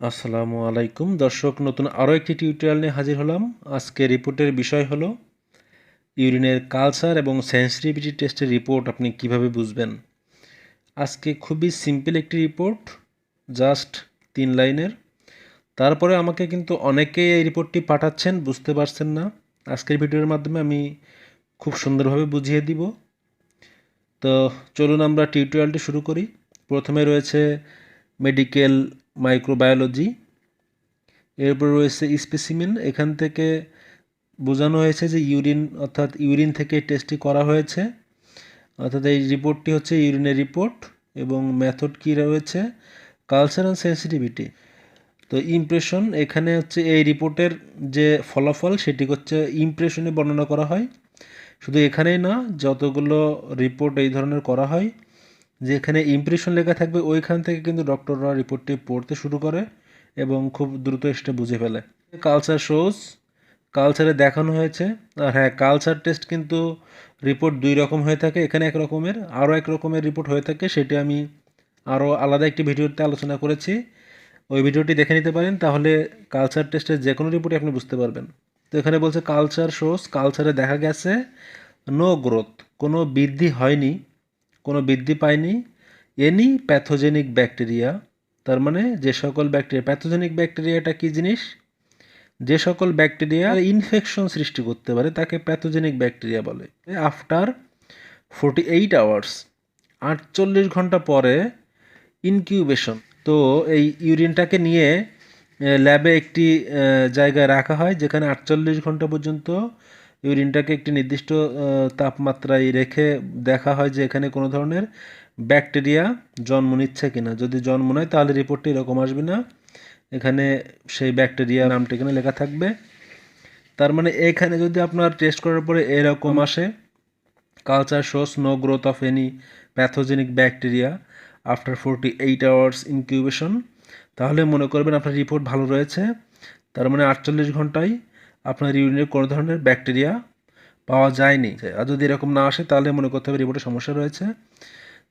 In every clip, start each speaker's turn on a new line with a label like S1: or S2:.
S1: আসসালামু আলাইকুম। দর্শক, নতুন আরও একটি টিউটোরিয়াল নিয়ে হাজির হলাম। আজকে রিপোর্টের বিষয় হলো ইউরিনের কালচার এবং সেন্সিটিভিটি টেস্টের রিপোর্ট আপনি কীভাবে বুঝবেন? আজকে খুবই সিম্পল একটি রিপোর্ট জাস্ট তিন লাইনের। তারপরে আমাকে কিন্তু অনেকেই এই রিপোর্টটি পাঠাচ্ছেন, বুঝতে পারছেন না। আজকের ভিডিওর মাধ্যমে আমি খুব সুন্দরভাবে বুঝিয়ে দিব। তো চলুন আমরা টিউটোরিয়ালটি শুরু করি। প্রথমে রয়েছে মেডিকেল মাইক্রোবায়োলজি এরপর রয়েছে স্পেসিমেন এখান থেকে বোঝানো হয়েছে যে ইউরিন অর্থাৎ ইউরিন থেকে টেস্টটি করা হয়েছে। অর্থাৎ এই রিপোর্টটি হচ্ছে ইউরিনের রিপোর্ট এবং মেথড কী রয়েছে? কালচার অ্যান্ড সেন্সিটিভিটি তো ইমপ্রেশন এখানে হচ্ছে এই রিপোর্টের যে ফলাফল, সেটি হচ্ছে ইমপ্রেশনে বর্ণনা করা হয়। শুধু এখানেই না, যতগুলো রিপোর্ট এই ধরনের করা হয় যেখানে ইমপ্রেশন লেখা থাকবে, ওইখান থেকে কিন্তু ডক্টররা রিপোর্টটি পড়তে শুরু করে এবং খুব দ্রুত সেটা বুঝে ফেলে। কালচার শোজ কালচারে দেখানো হয়েছে। আর হ্যাঁ কালচার টেস্ট কিন্তু রিপোর্ট দুই রকম হয়ে থাকে, এখানে এক রকমের, আরও এক রকমের রিপোর্ট হয়ে থাকে, সেটি আমি আরও আলাদা একটি ভিডিওতে আলোচনা করেছি। ওই ভিডিওটি দেখে নিতে পারেন, তাহলে কালচার টেস্টের যে কোনো রিপোর্টই আপনি বুঝতে পারবেন। তো এখানে বলছে কালচার শোস কালচারে দেখা গেছে নো গ্রোথ কোনো বৃদ্ধি হয়নি। কোনো বৃদ্ধি পায়নি। এনি প্যাথোজেনিক ব্যাকটেরিয়া, তার মানে যে সকল ব্যাকটেরিয়া, প্যাথোজেনিক ব্যাকটেরিয়াটা কী জিনিস? যে সকল ব্যাকটেরিয়া ইনফেকশন সৃষ্টি করতে পারে, তাকে প্যাথোজেনিক ব্যাকটেরিয়া বলে। আফটার ফোর্টি এইট আওয়ার্স আটচল্লিশ ঘণ্টা পরে ইনকিউবেশন তো এই ইউরিনটাকে নিয়ে ল্যাবে একটি জায়গায় রাখা হয়, যেখানে আটচল্লিশ ঘণ্টা পর্যন্ত ইউরিনটাকে একটি নির্দিষ্ট তাপমাত্রায় রেখে দেখা হয় যে এখানে কোনো ধরনের ব্যাকটেরিয়া জন্ম নিচ্ছে কিনা। যদি জন্ম নেয়, তাহলে রিপোর্টটি এরকম আসবে না। এখানে সেই ব্যাকটেরিয়া নামটি এখানে লেখা থাকবে। তার মানে এখানে যদি আপনার টেস্ট করার পরে এরকম আসে culture shows no growth of any pathogenic bacteria after forty eight hours incubation তাহলে মনে করবেন আপনার রিপোর্ট ভালো রয়েছে। তার মানে আটচল্লিশ ঘন্টায় আপনার ইউরিনে কোনো ধরনের ব্যাকটেরিয়া পাওয়া যায়নি। আর যদি এরকম না আসে, তাহলে মনে করতে হবে রিপোর্টে সমস্যা রয়েছে।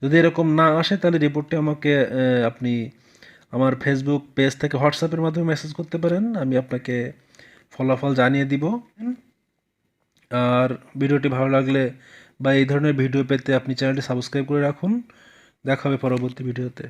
S1: যদি এরকম না আসে, তাহলে রিপোর্টটি আমাকে আপনি আমার ফেসবুক পেজ থেকে হোয়াটসঅ্যাপের মাধ্যমে মেসেজ করতে পারেন। আমি আপনাকে ফলাফল জানিয়ে দিব। আর ভিডিওটি ভালো লাগলে বা এই ধরনের ভিডিও পেতে আপনি চ্যানেলটি সাবস্ক্রাইব করে রাখুন। দেখা হবে পরবর্তী ভিডিওতে।